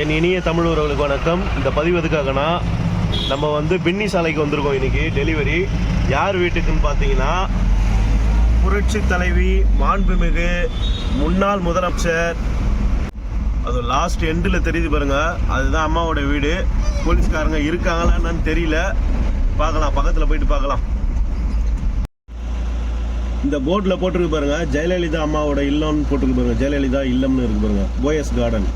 என் இனிய தமிழ் உறவுகளுக்கு வணக்கம். இந்த பதிவு எதுக்காகனா நம்ம வந்து பின்னி சாலைக்கு வந்திருக்கோம் இன்னைக்கு டெலிவரி. யார் வீட்டுக்குன்னு பார்த்தீங்கன்னா புரட்சி தலைவி மாண்புமிகு முன்னாள் முதலமைச்சர். அது லாஸ்ட் எண்டில் தெரியுது பாருங்க. அதுதான் அம்மாவோட வீடு. போலீஸ்காரங்க இருக்காங்களா என்னன்னு தெரியல. பார்க்கலாம் பக்கத்தில் போயிட்டு பார்க்கலாம். இந்த போர்டில் போட்டிருக்கு பாருங்க. ஜெயலலிதா அம்மாவோட இல்லம்னு போட்டிருக்கு பாருங்க. ஜெயலலிதா இல்லம்னு இருக்கு பாருங்க. போயஸ் கார்டன்.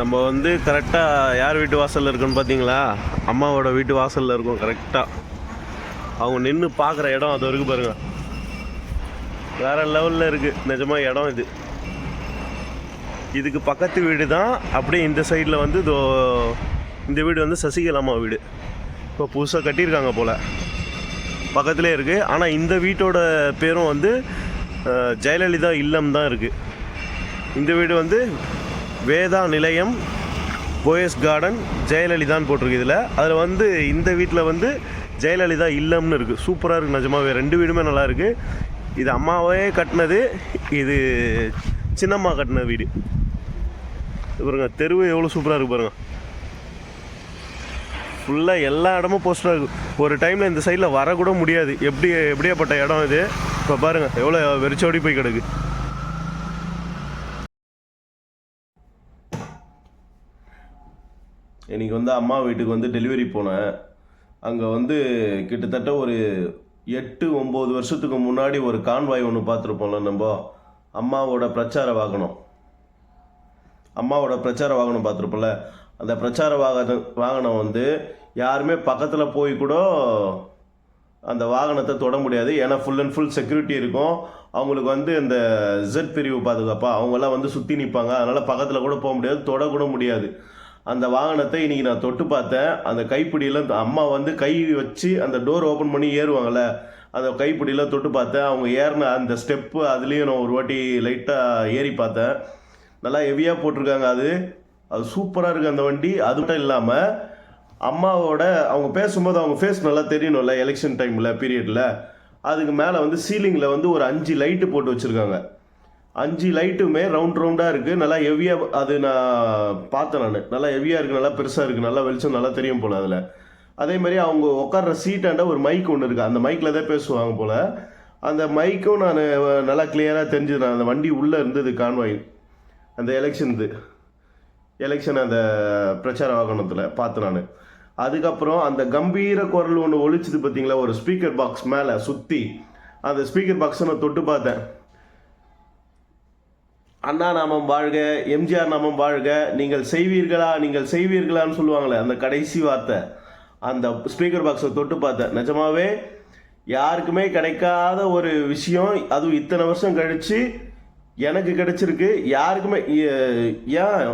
நம்ம வந்து கரெக்டாக யார் வீட்டு வாசலில் இருக்குன்னு பார்த்தீங்களா அம்மாவோட வீட்டு வாசலில் இருக்கும் கரெக்டாக அவங்க நின்று பார்க்குற இடம் அது வரைக்கும் பாருங்கள் வேற லெவலில் இருக்குது நிஜமாக இடம் இது. இதுக்கு பக்கத்து வீடு தான் அப்படியே இந்த சைடில் வந்து இதோ இந்த வீடு வந்து சசிகலாமா வீடு. இப்போ புதுசாக கட்டியிருக்காங்க போல். பக்கத்துலேயே இருக்குது ஆனால் இந்த வீட்டோட பேரும் வந்து ஜெயலலிதா இல்லம் தான் இருக்குது இந்த வீடு வந்து வேதா நிலையம் போயஸ் கார்டன் ஜெயலலிதான்னு போட்டிருக்கு இதில். அதில் வந்து இந்த வீட்டில் வந்து ஜெயலலிதா இல்லம்னு இருக்குது சூப்பராக இருக்குது நிஜமாவே. ரெண்டு வீடுமே நல்லா இருக்குது இது அம்மாவே கட்டினது. இது சின்னம்மா கட்டின வீடு. பாருங்க தெருவு எவ்வளோ சூப்பராக இருக்குது பாருங்க. ஃபுல்லாக எல்லா இடமும் போஸ்டராக இருக்குது ஒரு டைமில் இந்த சைடில் வரக்கூட முடியாது. எப்படி எப்படியாப்பட்ட இடம் இது? இப்போ பாருங்கள் எவ்வளோ வெறிச்சோடி போய் கிடக்கு. இன்றைக்கி வந்து அம்மா வீட்டுக்கு வந்து டெலிவரி போனேன். அங்கே வந்து கிட்டத்தட்ட ஒரு எட்டு ஒம்பது வருஷத்துக்கு முன்னாடி ஒரு கான்வாய் ஒன்று பார்த்துருப்போம்ல நம்ம? அம்மாவோட பிரச்சார வாகனம். அம்மாவோட பிரச்சார வாகனம் பார்த்துருப்போம்ல? அந்த பிரச்சார வாகன வாகனம் வந்து யாருமே பக்கத்தில் போய் கூட அந்த வாகனத்தை தொட முடியாது. ஏன்னா ஃபுல் அண்ட் ஃபுல் செக்யூரிட்டி இருக்கும். அவங்களுக்கு வந்து இந்த ஜெட் பிரிவு பாதுகாப்பாக அவங்கெல்லாம் வந்து சுற்றி நிற்பாங்க அதனால் பக்கத்தில் கூட போக முடியாது தொடக்கூட முடியாது. அந்த வாகனத்தை இன்றைக்கி நான் தொட்டு பார்த்தேன். அந்த கைப்பிடியில் அம்மா வந்து கை வச்சு அந்த டோர் ஓப்பன் பண்ணி ஏறுவாங்கள்ல அந்த கைப்பிடியில் தொட்டு பார்த்தேன். அவங்க ஏறின அந்த ஸ்டெப்பு அதுலேயும் நான் ஒரு வாட்டி லைட்டாக ஏறி பார்த்தேன். நல்லா ஹெவியாக போட்டிருக்காங்க அது. அது சூப்பராக இருக்குது அந்த வண்டி. அது மட்டும் இல்லாமல் அம்மாவோட அவங்க பேசும்போது அவங்க ஃபேஸ் நல்லா தெரியணும்ல எலெக்ஷன் டைமில் பீரியடில் அதுக்கு மேலே வந்து சீலிங்கில் வந்து ஒரு அஞ்சு லைட்டு போட்டு வச்சுருக்காங்க. அஞ்சு லைட்டுமே ரவுண்ட் ரவுண்டாக இருக்குது நல்லா ஹெவியாக அது நான் பார்த்தேன் நான். நல்லா ஹெவியாக இருக்குது நல்லா பெருசாக இருக்குது நல்லா வெளிச்சம் நல்லா தெரியும் போல் அதில். அதே மாதிரி அவங்க உட்கார்ற சீட்டாண்ட ஒரு மைக் ஒன்று இருக்குது அந்த மைக்கில் தான் பேசுவாங்க போல். அந்த மைக்கும் நான் நல்லா கிளியராக தெரிஞ்சது. நான் அந்த வண்டி உள்ளே இருந்தது கான்வாய் அந்த எலெக்ஷனுது எலெக்ஷன் அந்த பிரச்சார வாகனத்தில் பார்த்தேன் நான். அதுக்கப்புறம் அந்த கம்பீர குரல் ஒன்று ஒழிச்சுது பார்த்தீங்களா ஒரு ஸ்பீக்கர் பாக்ஸ் மேலே சுற்றி அந்த ஸ்பீக்கர் பாக்ஸை நான் தொட்டு பார்த்தேன். அண்ணா நாமம் வாழ்க எம்ஜிஆர் நாமம் வாழ்க. நீங்கள் செய்வீர்களா நீங்கள் செய்வீர்களான்னு சொல்லுவாங்களே அந்த கடைசி வார்த்தை. அந்த ஸ்பீக்கர் பாக்ஸை தொட்டு பார்த்தேன். நிஜமாவே யாருக்குமே கிடைக்காத ஒரு விஷயம் அதுவும் இத்தனை வருஷம் கழிச்சு எனக்கு கிடைச்சிருக்கு. யாருக்குமே ஏன்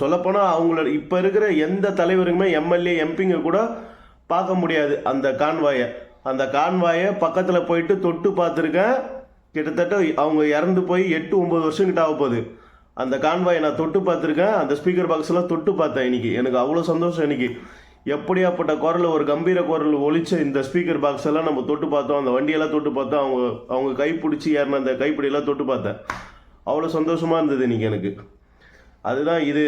சொல்லப்போனால் அவங்களோட இப்போ இருக்கிற எந்த தலைவருக்குமே எம்எல்ஏ எம்பிங்க கூட பார்க்க முடியாது அந்த கான்வாயை. அந்த கான்வாயை பக்கத்தில் போயிட்டு தொட்டு பார்த்துருக்கேன். கிட்டத்தட்ட அவங்க இறந்து போய் எட்டு ஒம்பது வருஷம் கிட்ட ஆக போகுது. அந்த கான்வாயை நான் தொட்டு பார்த்துருக்கேன். அந்த ஸ்பீக்கர் பாக்ஸ்லாம் தொட்டு பார்த்தேன் இன்னைக்கு. எனக்கு அவ்வளோ சந்தோஷம் இன்னைக்கு. எப்படியாப்பட்ட குரல் ஒரு கம்பீர குரல் ஒழிச்ச இந்த ஸ்பீக்கர் பாக்ஸ் எல்லாம் நம்ம தொட்டு பார்த்தோம். அந்த வண்டியெல்லாம் தொட்டு பார்த்தோம். அவங்க அவங்க கை பிடிச்சி ஏறின அந்த கைப்பிடியெல்லாம் தொட்டு பார்த்தேன். அவ்வளோ சந்தோஷமாக இருந்தது இன்னைக்கு எனக்கு. அதுதான் இது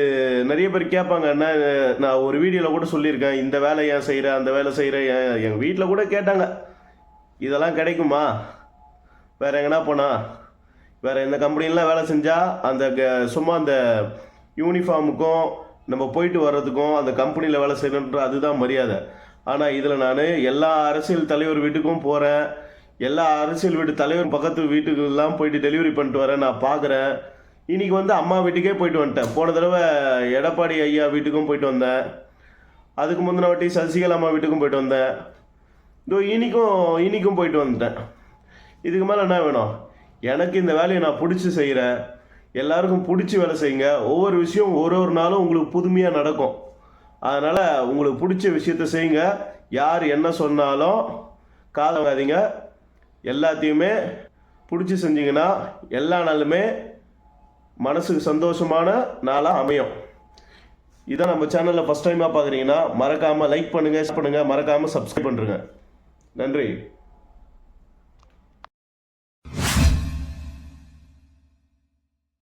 நிறைய பேர் கேட்பாங்க என்ன நான் ஒரு வீடியோவில் கூட சொல்லியிருக்கேன். இந்த வேலை ஏன் செய்கிற அந்த வேலை செய்கிற எங்கள் வீட்டில் கூட கேட்டாங்க. இதெல்லாம் கிடைக்குமா? வேறு எங்கனா போனா? வேறு எந்த கம்பெனிலாம் வேலை செஞ்சால் அந்த க- சும்மா அந்த யூனிஃபார்முக்கும் நம்ம போயிட்டு வர்றதுக்கும் அந்த கம்பெனியில் வேலை செய்யணுன்ற அதுதான் மரியாதை. ஆனால் இதில் நான் எல்லா அரசியல் தலைவர் வீட்டுக்கும் போகிறேன் எல்லா அரசியல் வீட்டு தலைவர் பக்கத்து வீட்டுக்கெல்லாம் போயிட்டு டெலிவரி பண்ணிட்டு வரேன் நான் பார்க்குறேன் இன்றைக்கி வந்து அம்மா வீட்டுக்கே போயிட்டு வந்துட்டேன். போன தடவை எடப்பாடி ஐயா வீட்டுக்கும் போயிட்டு வந்தேன். அதுக்கு முந்தின வாட்டி சசிகலா அம்மா வீட்டுக்கும் போயிட்டு வந்தேன். இதோ இனிக்கும் இனிக்கும் போயிட்டு வந்துட்டேன். இதுக்கு மேலே என்ன வேணும்? எனக்கு இந்த வேலையை நான் பிடிச்சி செய்கிறேன் எல்லாருக்கும் பிடிச்சி வேலை செய்யுங்க. ஒவ்வொரு விஷயம் ஒரு ஒரு நாளும் உங்களுக்கு புதுமையாக நடக்கும். அதனால் உங்களுக்கு பிடிச்ச விஷயத்த செய்யுங்க. யார் என்ன சொன்னாலும் காதை வாங்காதீங்க எல்லாத்தையுமே பிடிச்சி செஞ்சீங்கன்னா எல்லா நாளுமே மனசுக்கு சந்தோஷமான நாளாக அமையும். இதான் நம்ம சேனலில் ஃபஸ்ட் டைமாக பார்க்குறீங்கன்னா மறக்காமல் லைக் பண்ணுங்கள் பண்ணுங்கள் மறக்காமல் சப்ஸ்கிரைப் பண்ணுறேங்க நன்றி.